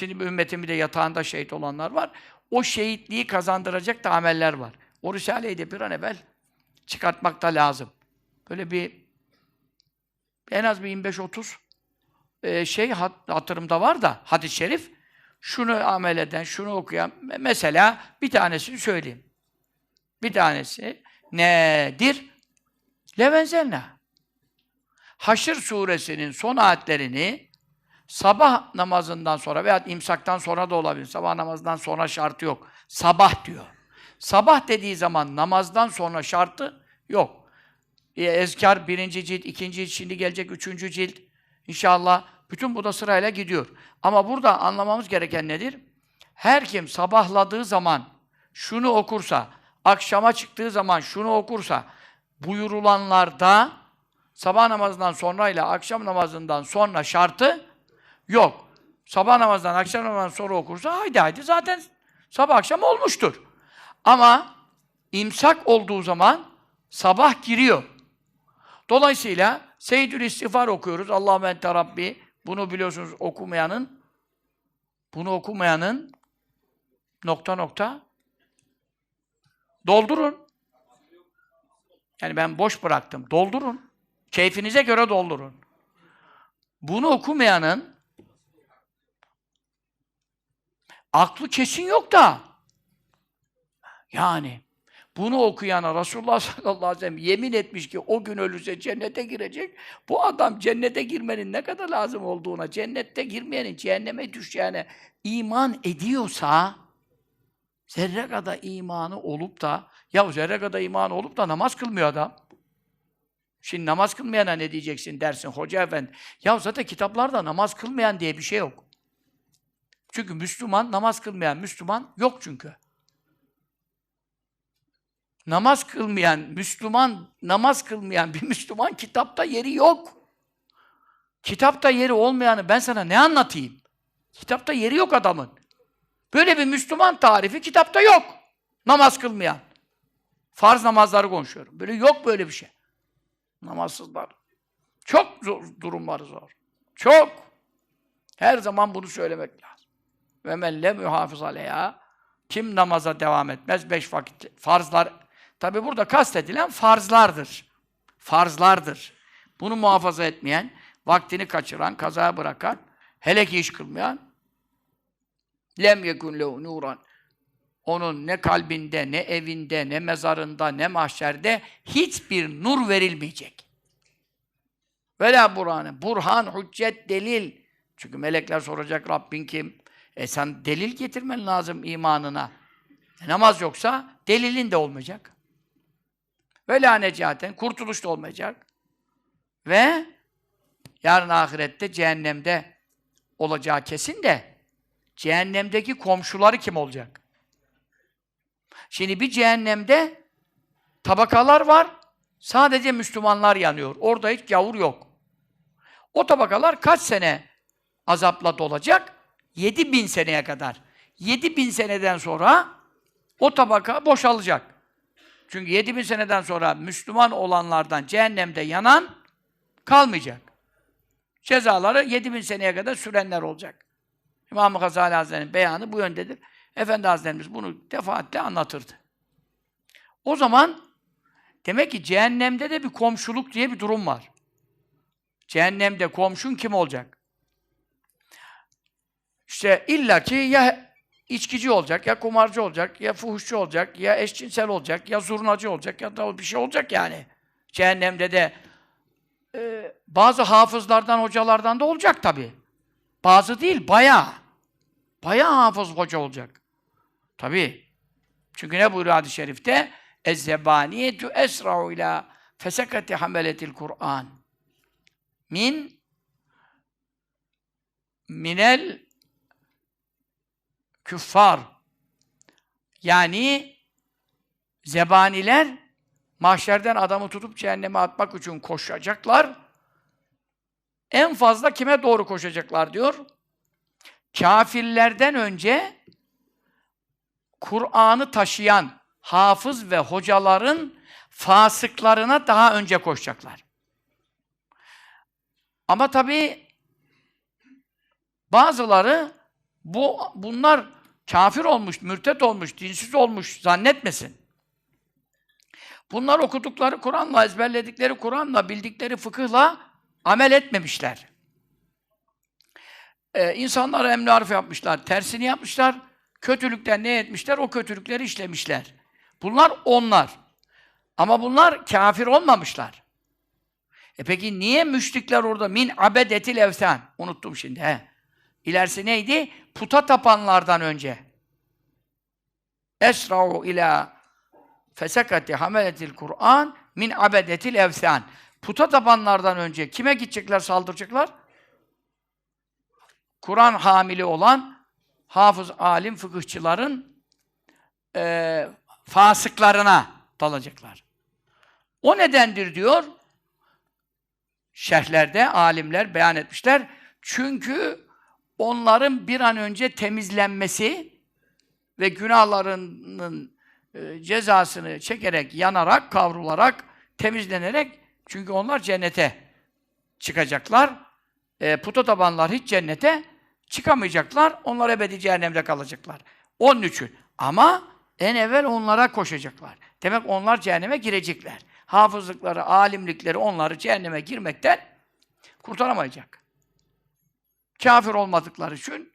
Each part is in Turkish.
Şimdi bir de yatağında şehit olanlar var. O şehitliği kazandıracak da ameller var. O Risale'yi de bir an evvel çıkartmak da lazım. Böyle bir en az bir 25-30 e, şey hat, hatırımda var da hadis-i şerif şunu amel eden, şunu okuyan me- mesela bir tanesini söyleyeyim. Bir tanesi nedir? Levenzelna. Haşr suresinin son ayetlerini sabah namazından sonra veya imsaktan sonra da olabilir. Sabah namazından sonra şartı yok. Sabah diyor. Sabah dediği zaman namazdan sonra şartı yok. E, Ezkar birinci cilt, ikinci cilt, şimdi gelecek üçüncü cilt. İnşallah bütün bu da sırayla gidiyor. Ama burada anlamamız gereken nedir? Her kim sabahladığı zaman şunu okursa, akşama çıktığı zaman şunu okursa, buyurulanlarda sabah namazından sonra ile akşam namazından sonra şartı yok. Sabah namazından akşam namazından sonra okursa haydi haydi zaten sabah akşam olmuştur. Ama imsak olduğu zaman sabah giriyor. Dolayısıyla Seyyidül İstiğfar okuyoruz. Allahümme ente Rabbi. Bunu biliyorsunuz okumayanın bunu okumayanın nokta nokta doldurun. Yani ben boş bıraktım. Doldurun. Keyfinize göre doldurun. Bunu okumayanın aklı kesin yok da yani bunu okuyana Resulullah sallallahu aleyhi ve sellem yemin etmiş ki o gün ölürse cennete girecek. Bu adam cennete girmenin ne kadar lazım olduğuna, cennette girmeyenin cehenneme düşeceğine iman ediyorsa zerre kadar imanı olup da ya zerre kadar imanı olup da namaz kılmıyor adam. Şimdi namaz kılmayana ne diyeceksin dersin hoca efendi. Ya zaten kitaplarda namaz kılmayan diye bir şey yok. Çünkü Müslüman, namaz kılmayan Müslüman yok çünkü namaz kılmayan Müslüman, namaz kılmayan bir Müslüman kitapta yeri yok. Kitapta yeri olmayanı ben sana ne anlatayım? Kitapta yeri yok adamın. Böyle bir Müslüman tarifi kitapta yok. Namaz kılmayan. Farz namazları konuşuyorum. Böyle yok böyle bir şey. Namazsızlar. Çok zor, durumları zor. Çok. Her zaman bunu söylemek lazım. Ve men lem yuhafiz aleyha kim namaza devam etmez? Beş vakit farzlar. Tabi burada kastedilen farzlardır. Farzlardır. Bunu muhafaza etmeyen, vaktini kaçıran, kazaya bırakan, hele ki iş kılmayan lem yekun lehu nuran. Onun ne kalbinde, ne evinde, ne mezarında, ne mahşerde hiçbir nur verilmeyecek. Vela burhanı. Burhan, hüccet, delil. Çünkü melekler soracak Rabbin kim? E sen delil getirmen lazım imanına. E namaz yoksa delilin de olmayacak. Ve la necaten, kurtuluş da olmayacak. Ve yarın ahirette cehennemde olacağı kesin de cehennemdeki komşuları kim olacak? Şimdi bir cehennemde tabakalar var. Sadece Müslümanlar yanıyor. Orada hiç gavur yok. O tabakalar kaç sene azapla dolacak? 7 bin seneye kadar. 7 bin seneden sonra o tabaka boşalacak. Çünkü 7 bin seneden sonra Müslüman olanlardan cehennemde yanan kalmayacak. Cezaları 7 bin seneye kadar sürenler olacak. İmam-ı Gazali Hazretleri'nin beyanı bu yöndedir. Efendi Hazretlerimiz bunu defaatle anlatırdı. O zaman demek ki cehennemde de bir komşuluk diye bir durum var. Cehennemde komşun kim olacak? İşte illaki ya içkici olacak, ya kumarcı olacak, ya fuhuşçu olacak, ya eşcinsel olacak, ya zurnacı olacak, ya da bir şey olacak yani. Cehennemde de e, bazı hafızlardan, hocalardan da olacak tabi. Bazı değil, bayağı. Bayağı hafız hoca olacak. Tabi. Çünkü ne buyuruyor hadis-i şerifte? اَزَّبَانِيَةُ اَسْرَعُ اِلٰى فَسَكَةِ حَمَلَةِ الْقُرْآنِ Min minel küffar. Yani zebaniler mahşerden adamı tutup cehenneme atmak için koşacaklar. En fazla kime doğru koşacaklar diyor? Kafirlerden önce Kur'an'ı taşıyan hafız ve hocaların fasıklarına daha önce koşacaklar. Ama tabii bazıları Bu bunlar kafir olmuş, mürtet olmuş, dinsiz olmuş zannetmesin. Bunlar okudukları Kur'an'la, ezberledikleri Kur'an'la, bildikleri fıkıhla amel etmemişler. Ee, insanlara emri yapmışlar, tersini yapmışlar, kötülükten ne etmişler? O kötülükleri işlemişler. Bunlar onlar. Ama bunlar kafir olmamışlar. E peki niye müşrikler orada min abedetil evsen? Unuttum şimdi he. İlerisi neydi? Puta tapanlardan önce. Esra'u ila fesekati hameletil Kur'an min abedetil evsen. Puta tapanlardan önce kime gidecekler, saldıracaklar? Kur'an hamili olan hafız, alim, fıkıhçıların e, fasıklarına dalacaklar. O nedendir diyor, şerhlerde alimler beyan etmişler. Çünkü onların bir an önce temizlenmesi ve günahlarının e, cezasını çekerek, yanarak, kavrularak, temizlenerek çünkü onlar cennete çıkacaklar. E, puta tabanlar hiç cennete çıkamayacaklar. Onlar ebedi cehennemde kalacaklar. Onun için. Ama en evvel onlara koşacaklar. Demek onlar cehenneme girecekler. Hafızlıkları, alimlikleri onları cehenneme girmekten kurtaramayacak. Kafir olmadıkları için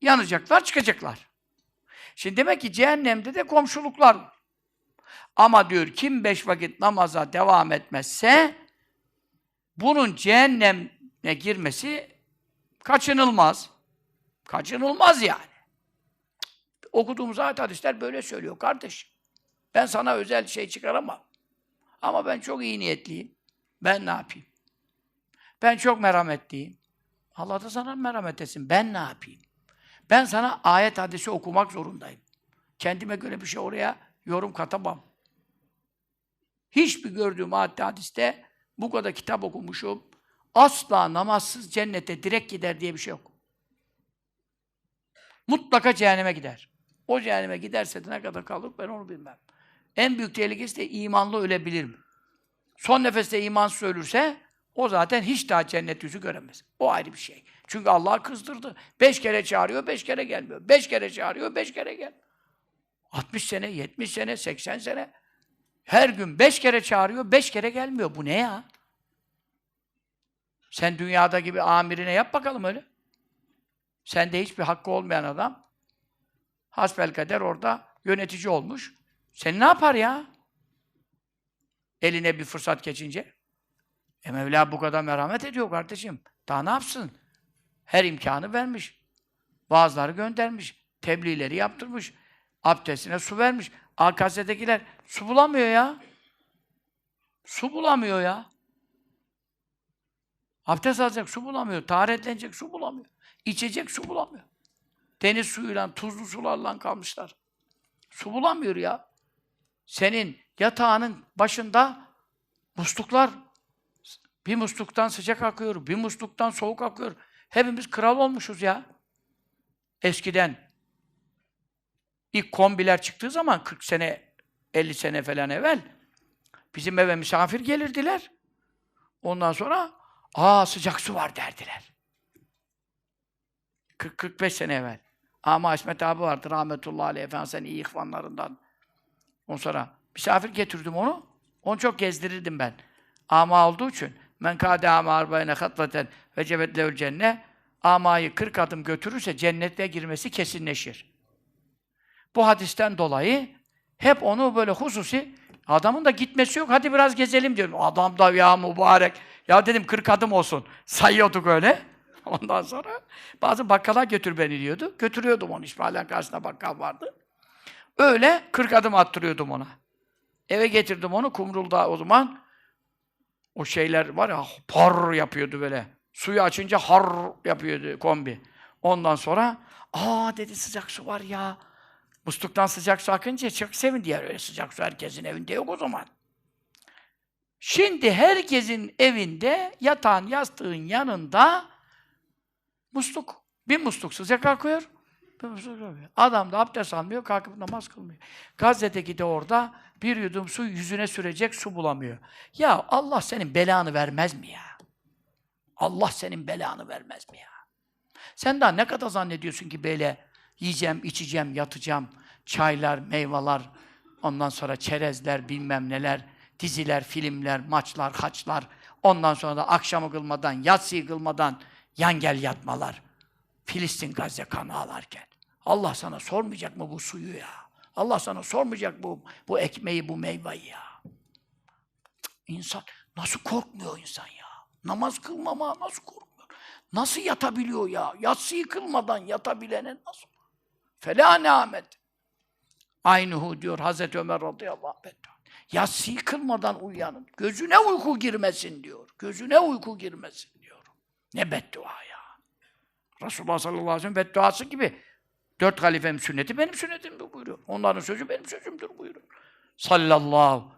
yanacaklar, çıkacaklar. Şimdi demek ki cehennemde de komşuluklar var. Ama diyor kim beş vakit namaza devam etmezse bunun cehenneme girmesi kaçınılmaz. Kaçınılmaz yani. Okuduğumuz ayet hadisler böyle söylüyor kardeş. Ben sana özel şey çıkaramam. Ama ben çok iyi niyetliyim. Ben ne yapayım? Ben çok merhametliyim. Allah da sana merhamet etsin. Ben ne yapayım? Ben sana ayet hadisi okumak zorundayım. Kendime göre bir şey oraya yorum katamam. Hiçbir gördüğüm ayet hadiste bu kadar kitap okumuşum. Asla namazsız cennete direkt gider diye bir şey yok. Mutlaka cehenneme gider. O cehenneme giderse de ne kadar kalır ben onu bilmem. En büyük tehlikesi de imanlı ölebilir mi? Son nefeste iman ölürse o zaten hiç daha cennet yüzü göremez. O ayrı bir şey. Çünkü Allah kızdırdı. Beş kere çağırıyor, beş kere gelmiyor. Beş kere çağırıyor, beş kere gel. 60 sene, 70 sene, 80 sene. Her gün beş kere çağırıyor, beş kere gelmiyor. Bu ne ya? Sen dünyada gibi amirine yap bakalım öyle. Sende hiçbir hakkı olmayan adam hasbelkader orada yönetici olmuş. Sen ne yapar ya? Eline bir fırsat geçince. E Mevla bu kadar merhamet ediyor kardeşim. Daha ne yapsın? Her imkanı vermiş. Vaazları göndermiş. Tebliğleri yaptırmış. Abdestine su vermiş. AKS'dekiler su bulamıyor ya. Su bulamıyor ya. Abdest alacak su bulamıyor. Taharetlenecek su bulamıyor. İçecek su bulamıyor. Deniz suyuyla, tuzlu sularla kalmışlar. Su bulamıyor ya. Senin yatağının başında musluklar bir musluktan sıcak akıyor, bir musluktan soğuk akıyor. Hepimiz kral olmuşuz ya. Eskiden ilk kombiler çıktığı zaman 40 sene, 50 sene falan evvel bizim eve misafir gelirdiler. Ondan sonra aa sıcak su var derdiler. 40-45 sene evvel. Ama İsmet abi vardı rahmetullahi aleyh efendim sen iyi ihvanlarından. Ondan sonra misafir getirdim onu. Onu çok gezdirirdim ben. Ama olduğu için men kâde âmâ arba'ine hatvaten ve cebet levül cenne amayı 40 adım götürürse cennete girmesi kesinleşir. Bu hadisten dolayı hep onu böyle hususi adamın da gitmesi yok. Hadi biraz gezelim diyorum. Adam da ya mübarek. Ya dedim 40 adım olsun. Sayıyorduk öyle. Ondan sonra bazı bakkala götür beni diyordu. Götürüyordum onu. İsmail'in karşısında bakkal vardı. Öyle 40 adım attırıyordum ona. Eve getirdim onu. Kumrul'da o zaman o şeyler var ya par yapıyordu böyle. Suyu açınca har yapıyordu kombi. Ondan sonra aa dedi sıcak su var ya. Musluktan sıcak su akınca çok sevindi ya. Öyle sıcak su herkesin evinde yok o zaman. Şimdi herkesin evinde yatağın yastığın yanında musluk. Bir musluk sıcak akıyor. Adam da abdest almıyor, kalkıp namaz kılmıyor. Gazze'deki de orada bir yudum su yüzüne sürecek su bulamıyor. Ya Allah senin belanı vermez mi ya? Allah senin belanı vermez mi ya? Sen daha ne kadar zannediyorsun ki böyle yiyeceğim, içeceğim, yatacağım, çaylar, meyveler, ondan sonra çerezler, bilmem neler, diziler, filmler, maçlar, haçlar, ondan sonra da akşamı kılmadan, yatsıyı kılmadan yan gel yatmalar. Filistin Gazze kanı ağlarken. Allah sana sormayacak mı bu suyu ya? Allah sana sormayacak bu, bu ekmeği, bu meyveyi ya? Cık, İnsan nasıl korkmuyor insan ya? Namaz kılmama nasıl korkmuyor? Nasıl yatabiliyor ya? Yatsıyı kılmadan yatabilene nasıl? Fela nimet. Aynıhu diyor Hazreti Ömer radıyallahu anh. Yatsıyı kılmadan uyanın. Gözüne uyku girmesin diyor. Gözüne uyku girmesin diyor. Ne beddua ya. Resulullah sallallahu aleyhi ve sellem bedduası gibi. Dört halifenin sünneti benim sünnetimdir buyuruyor. Onların sözü benim sözümdür buyuruyor. Sallallahu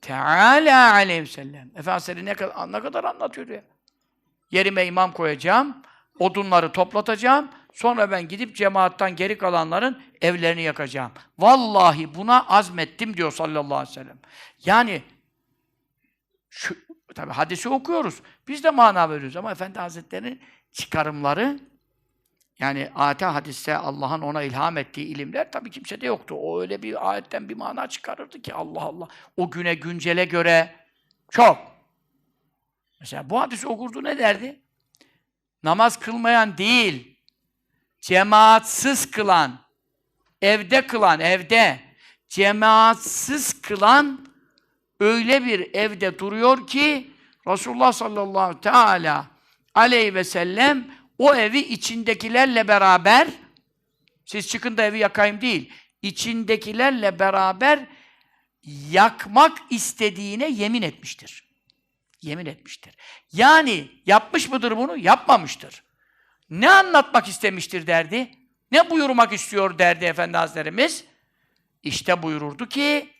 teala aleyhi ve sellem. Efendimiz ne kadar, ne kadar anlatıyor ya. Yerime imam koyacağım, odunları toplatacağım, sonra ben gidip cemaattan geri kalanların evlerini yakacağım. Vallahi buna azmettim diyor sallallahu aleyhi ve sellem. Yani şu, tabi hadisi okuyoruz. Biz de mana veriyoruz ama Efendi Hazretleri'nin çıkarımları yani ayet hadiste Allah'ın ona ilham ettiği ilimler tabii kimsede yoktu. O öyle bir ayetten bir mana çıkarırdı ki Allah Allah. O güne güncele göre çok. Mesela bu hadisi okurdu ne derdi? Namaz kılmayan değil, cemaatsiz kılan, evde kılan, evde, cemaatsiz kılan öyle bir evde duruyor ki Resulullah sallallahu teala aleyhi ve sellem o evi içindekilerle beraber siz çıkın da evi yakayım değil, içindekilerle beraber yakmak istediğine yemin etmiştir. Yemin etmiştir. Yani yapmış mıdır bunu? Yapmamıştır. Ne anlatmak istemiştir derdi? Ne buyurmak istiyor derdi Efendi Hazretlerimiz? İşte buyururdu ki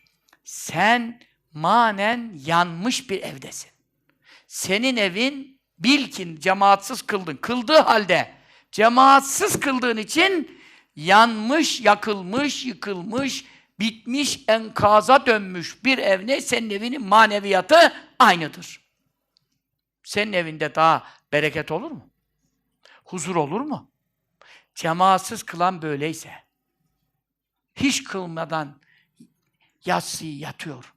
sen manen yanmış bir evdesin. Senin evin bilkin cemaatsiz kıldın. Kıldığı halde cemaatsiz kıldığın için yanmış, yakılmış, yıkılmış, bitmiş, enkaza dönmüş bir ev ne? Senin evinin maneviyatı aynıdır. Senin evinde daha bereket olur mu? Huzur olur mu? Cemaatsiz kılan böyleyse, hiç kılmadan yatsıyı yatıyor.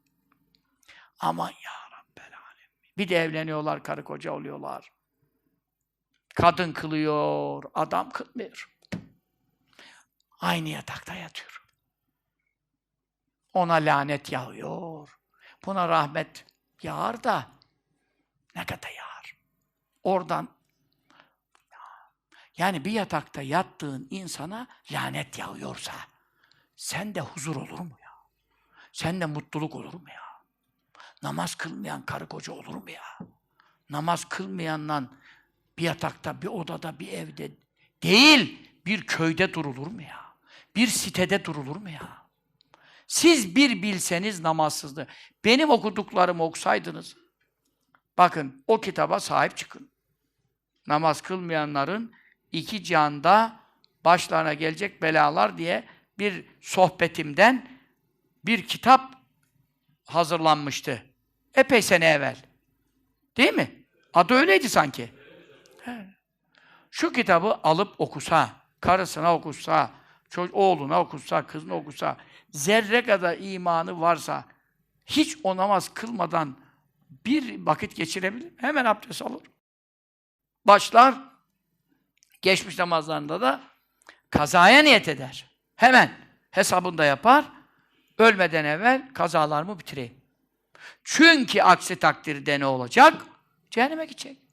Aman ya. Bir de evleniyorlar, karı koca oluyorlar. Kadın kılıyor, adam kılmıyor. Aynı yatakta yatıyor. Ona lanet yağıyor. Buna rahmet yağar da ne kadar yağar. Oradan yani bir yatakta yattığın insana lanet yağıyorsa sende huzur olur mu ya? Sende mutluluk olur mu ya? Namaz kılmayan karı koca olur mu ya? Namaz kılmayanla bir yatakta, bir odada, bir evde değil, bir köyde durulur mu ya? Bir sitede durulur mu ya? Siz bir bilseniz namazsızlığı. Benim okuduklarımı okusaydınız, bakın o kitaba sahip çıkın. Namaz kılmayanların iki canda başlarına gelecek belalar diye bir sohbetimden bir kitap hazırlanmıştı. Epey sene evvel. Değil mi? Adı öyleydi sanki. Şu kitabı alıp okusa, karısına okusa, oğluna okusa, kızına okusa, zerre kadar imanı varsa, hiç o namaz kılmadan bir vakit geçirebilir? Hemen abdest alır. Başlar, geçmiş namazlarında da kazaya niyet eder. Hemen hesabını da yapar. Ölmeden evvel kazalarımı bitireyim. Çünkü aksi takdirde ne olacak? Cehenneme gidecek.